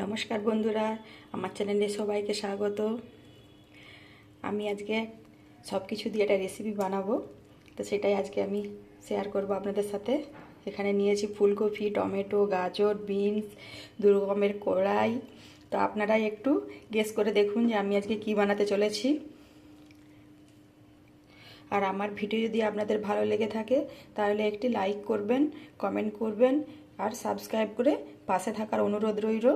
নমস্কার বন্ধুরা, আমার চ্যানেলে সবাইকে স্বাগত। আমি আজকে সব কিছু দিয়ে একটা রেসিপি বানাবো। তো সেটাই আজকে আমি শেয়ার করব আপনাদের সাথে। এখানে নিয়েছি ফুলকপি, টমেটো, গাজর বিনস দু রকমের কড়াই। তো আপনারাই একটু গেস করে দেখুন যে আমি আজকে কি বানাতে চলেছি। আর আমার ভিডিও যদি আপনাদের ভালো লেগে থাকে, তাহলে একটি লাইক করবেন কমেন্ট করবেন, আর সাবস্ক্রাইব করে পাশে থাকার অনুরোধ রইল।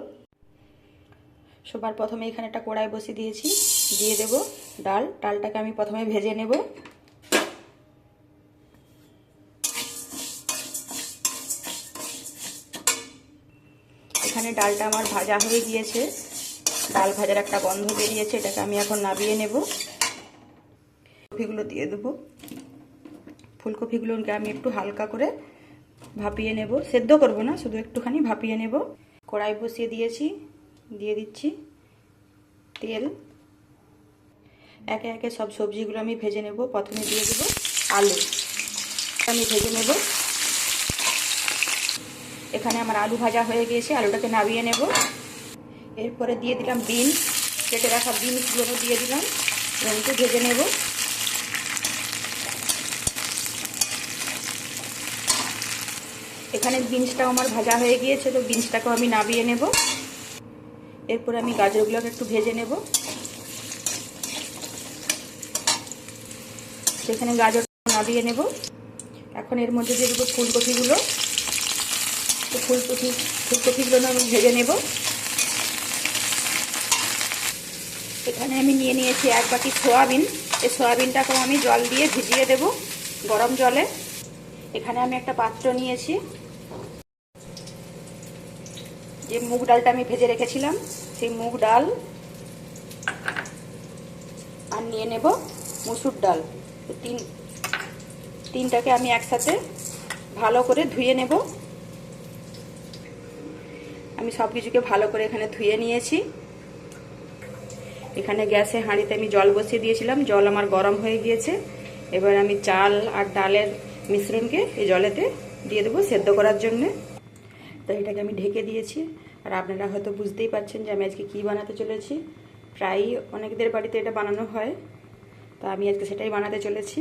সবার প্রথমে এখানে একটা কড়াই বসিয়ে দিয়েছি। দিয়ে দেব ডাল। ডালটাকে আমি প্রথমে ভেজে নেব। এখানে ডালটা আমার ভাজা হয়ে গিয়েছে। ডাল ভাজার একটা গন্ধ বেরিয়েছে, এটাকে আমি এখন নাবিয়ে নেব। ফুলকপিগুলো দিয়ে দেবো। ফুলকপিগুলোকে আমি একটু হালকা করে ভাপিয়ে নেব। সেদ্ধ করব না, শুধু একটুখানি ভাপিয়ে নেব। কড়াই বসিয়ে দিয়েছি। দিয়ে দিচ্ছি। তেল। একে একে সব সবজিগুলো আমি ভেজে নেব। প্রথমে দিয়ে দেবো আলু। আমি ভেজে নেব। এখানে আমার আলু ভাজা হয়ে গিয়েছে। আলুটাকে নামিয়ে নেব। এরপরে দিয়ে দিলাম বিনস কেটে রাখা বিনসগুলো দিয়ে দিলাম। একটু ভেজে নেব। এখানে বিনসটাও আমার ভাজা হয়ে গিয়েছে, তো বিনসটাকেও আমি নামিয়ে নেব। এরপরে আমি গাজরগুলোকে একটু ভেজে নেব। সেখানে গাজর নাবিয়ে নেব। এখন এর মধ্যে দিয়ে দেবো ফুলকপিগুলো। ফুলকপি, ফুলকপিগুলো আমি ভেজে নেব। এখানে আমি নিয়ে নিয়েছি এক বাটি সোয়াবিন। এই সোয়াবিনটাকেও আমি জল দিয়ে ভিজিয়ে দেব গরম জলে। এখানে আমি একটা পাত্র নিয়েছি। যে মুগ ডালটা আমি ভেজে রেখেছিলাম, সেই মুগ ডাল আর নিয়ে নেব মুসুর ডাল। তিন, তিনটাকে আমি একসাথে ভালো করে ধুয়ে নেব। আমি সব কিছুকে ভালো করে এখানে ধুয়ে নিয়েছি। এখানে গ্যাসে হাঁড়িতে আমি জল বসিয়ে দিয়েছিলাম, জল আমার গরম হয়ে গিয়েছে। এবার আমি চাল আর ডালের মিশ্রণকে এই জলেতে দিয়ে দেবো সেদ্ধ করার জন্যে। তো এটাকে আমি ঢেকে দিয়েছি। আর আপনারা হয়তো বুঝতেই পারছেন যে আমি আজকে কী বানাতে চলেছি। প্রায়ই অনেকদের বাড়িতে এটা বানানো হয়, তা আমি আজকে সেটাই বানাতে চলেছি।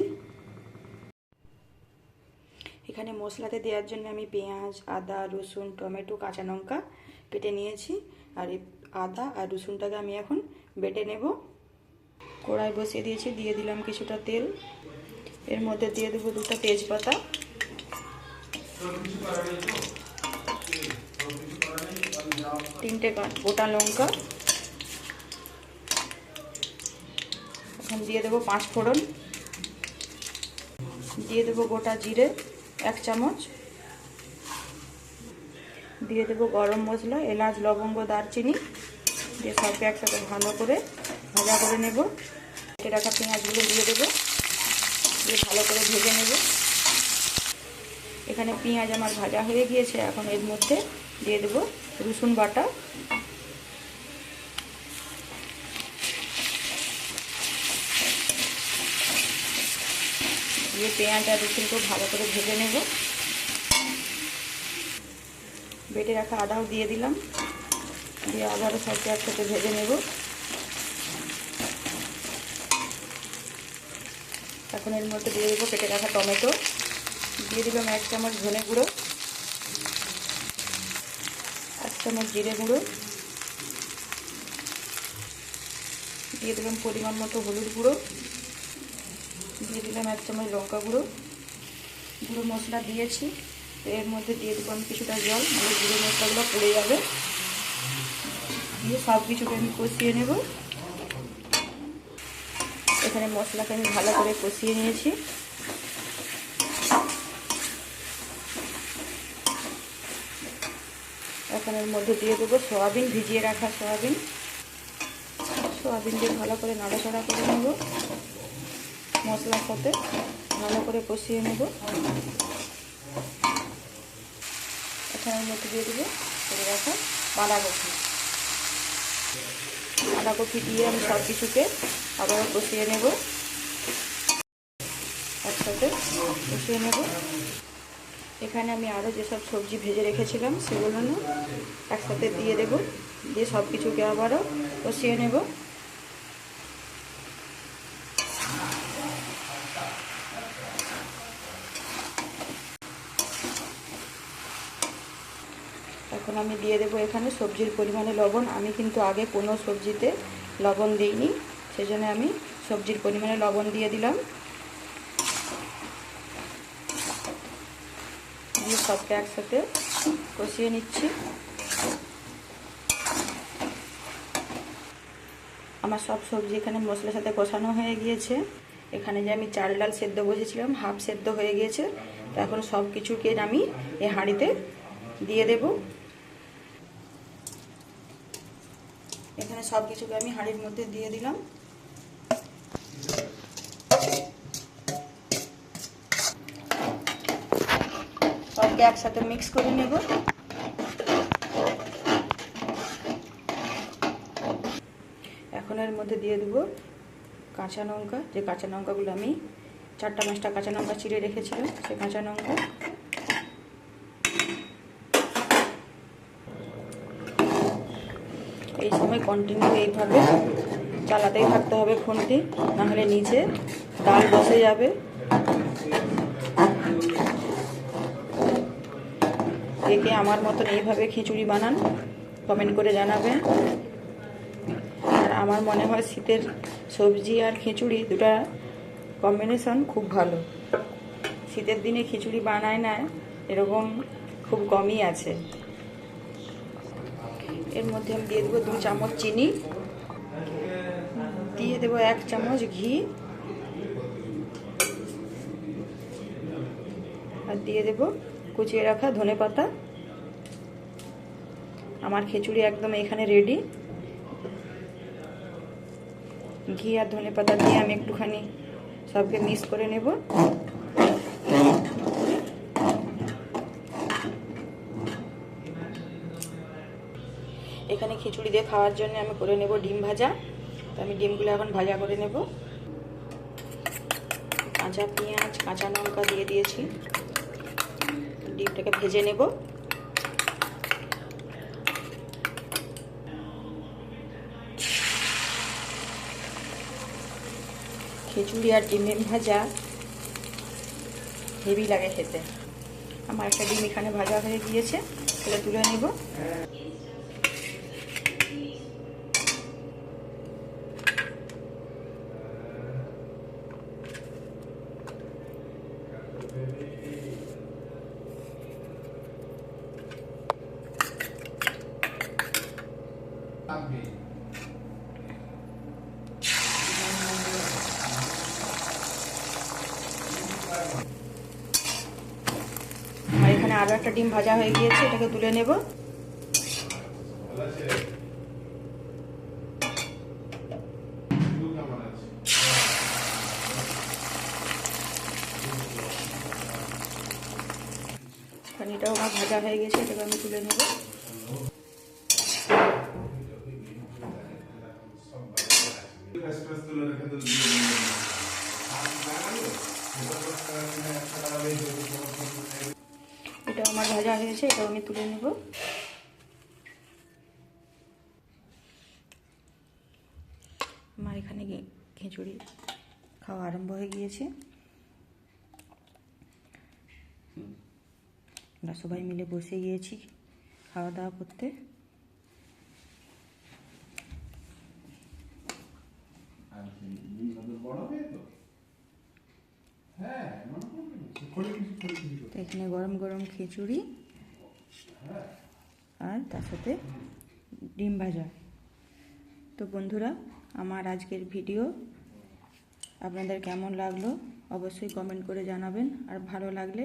এখানে মশলাতে দেওয়ার জন্য আমি পেঁয়াজ, আদা, রসুন, টমেটো, কাঁচা লঙ্কা কেটে নিয়েছি। আর আদা আর রসুনটাকে আমি এখন বেটে নেব। কড়াই বসিয়ে দিয়েছি, দিয়ে দিলাম কিছুটা তেল। এর মধ্যে দিয়ে দেবো দুটো তেজপাতা। তিনটে গোটা লঙ্কা। এখন দিয়ে দেবো পাঁচ ফোড়ন। দিয়ে দেবো গোটা জিরে, এক চামচ। দিয়ে দেবো গরম মশলা, এলাচ, লবঙ্গ, দারচিনি। দিয়ে সবকে একসাথে ভালো করে ভাজা করে নেব। কেটে রাখা পেঁয়াজগুলো দিয়ে দেবো। দিয়ে ভালো করে ভেজে নেব। এখানে পেঁয়াজ আমার ভাজা হয়ে গিয়েছে, এখন এর মধ্যে দিয়ে দেবো রসুন বাটা। দিয়ে পেঁয়াজ আর রসুনকেও ভালো করে ভেজে নেব। বেটে রাখা আদাও দিয়ে দিলাম। দিয়ে আবারও সবকে একসাথে ভেজে নেব। এখন এর মধ্যে দিয়ে দেবো কেটে রাখা টমেটো। দিয়ে দিলাম এক চামচ ধনে গুঁড়ো এক চামচ জিরে গুঁড়ো। দিয়ে দিলাম পরিমাণ মতো হলুদ গুঁড়ো। দিয়ে দিলাম এক চামচ লঙ্কা গুঁড়ো। গুঁড়ো মশলা দিয়েছি। এর মধ্যে দিয়ে দেবো আমি কিছুটা জল। মানে গুঁড়ো মশলাগুলো পড়ে যাবে। দিয়ে সব কিছুকে আমি কষিয়ে নেব। এখানে মশলাকে আমি ভালো করে কষিয়ে নিয়েছি। এখন এর মধ্যে দিয়ে দেবো সয়াবিন, ভিজিয়ে রাখা সয়াবিন। সয়াবিন দিয়ে ভালো করে নাড়াচাড়া করে নেব। মশলার সাথে ভালো করে কষিয়ে নেব। এখানের মধ্যে দিয়ে দেবো করে রাখা বাঁধাকপি। বাঁধাকপি দিয়ে আমি সব কিছুকে আবারও কষিয়ে নেব। একসাথে কষিয়ে নেব। এখানে আমি আরও যেসব সবজি ভেজে রেখেছিলাম, সেগুলো একসাথে দিয়ে দেব। দিয়ে সব কিছুকে আবারও কষিয়ে নেব। এখন আমি দিয়ে দেবো এখানে সবজির পরিমাণে লবণ। আমি কিন্তু আগে কোনো সবজিতে লবণ দিইনি, সেজন্য আমি সবজির পরিমাণে লবণ দিয়ে দিলাম। দিয়ে সবকে একসাথে কষিয়ে নিচ্ছি। আমার সব সবজি এখানে মশলার সাথে কষানো হয়ে গিয়েছে। এখানে যে আমি চাল ডাল সেদ্ধ বসেছিলাম, হাফ সেদ্ধ হয়ে গিয়েছে। তো এখন সব কিছুকে আমি এই হাঁড়িতে দিয়ে দেব। এখানে সব কিছুকে আমি হাঁড়ির মধ্যে দিয়ে দিলাম। সবকে একসাথে মিক্স করে নেব। এখন এর মধ্যে দিয়ে দেবো কাঁচা লঙ্কা। যে কাঁচা লঙ্কাগুলো আমি চারটা পাঁচটা কাঁচা লঙ্কা চিড়ে রেখেছিলাম, সে কাঁচা লঙ্কা। এই সময় কন্টিনিউ এইভাবে চালাতেই থাকতে হবে ফোনটি, নাহলে নিচে ডাল বসে যাবে। কে কে আমার মতন এইভাবে খিচুড়ি বানান কমেন্ট করে জানাবেন আর আমার মনে হয় শীতের সবজি আর খিচুড়ি দুটা কম্বিনেশন খুব ভালো। শীতের দিনে খিচুড়ি বানায় না, এরকম খুব কমই আছে। এর মধ্যে আমি দিয়ে দেবো দু চামচ চিনি। দিয়ে দেবো এক চামচ ঘি। আর দিয়ে দেবো কুচিয়ে রাখা ধনে পাতা। আমার খিচুড়ি একদম এখানে রেডি ঘি আর ধনে পাতা দিয়ে আমি একটুখানি সবকে মিক্স করে নেব। এখানে খিচুড়ি দিয়ে খাওয়ার জন্য আমি করে নেব ডিম ভাজা। তো আমি ডিমগুলো এখন ভাজা করে নেব। কাঁচা পেঁয়াজ, কাঁচা লঙ্কা দিয়ে দিয়েছি। ডিমটাকে ভেজে নেব। খিচুড়ি আর ডিমের ভাজা হেভি লাগে খেতে। আমার একটা ডিম এখানে ভাজা হয়ে গিয়েছে তুলে নেব আর এখানে আরও একটা ডিম ভাজা হয়ে গিয়েছে, এটাকে তুলে নেব। এখানে এটাও আমার ভাজা হয়ে গেছে, এটাকে আমি তুলে নেব এটাও আমার ভাজা হয়েছে, এটাও আমি তুলে নেব। আমার এখানে খিচুড়ি খাওয়া আরম্ভ হয়ে গিয়েছে। আমরা সবাই মিলে বসে গিয়েছি খাওয়া দাওয়া করতে। এখানে গরম গরম খিচুড়ি আর তার সাথে ডিম ভাজা। তো বন্ধুরা, আমার আজকের ভিডিও আপনাদের কেমন লাগল অবশ্যই কমেন্ট করে জানাবেন। আর ভালো লাগলে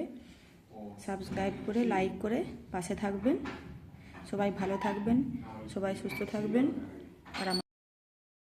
সাবস্ক্রাইব করে লাইক করে পাশে থাকবেন। সবাই ভালো থাকবেন, সবাই সুস্থ থাকবেন। আর আমার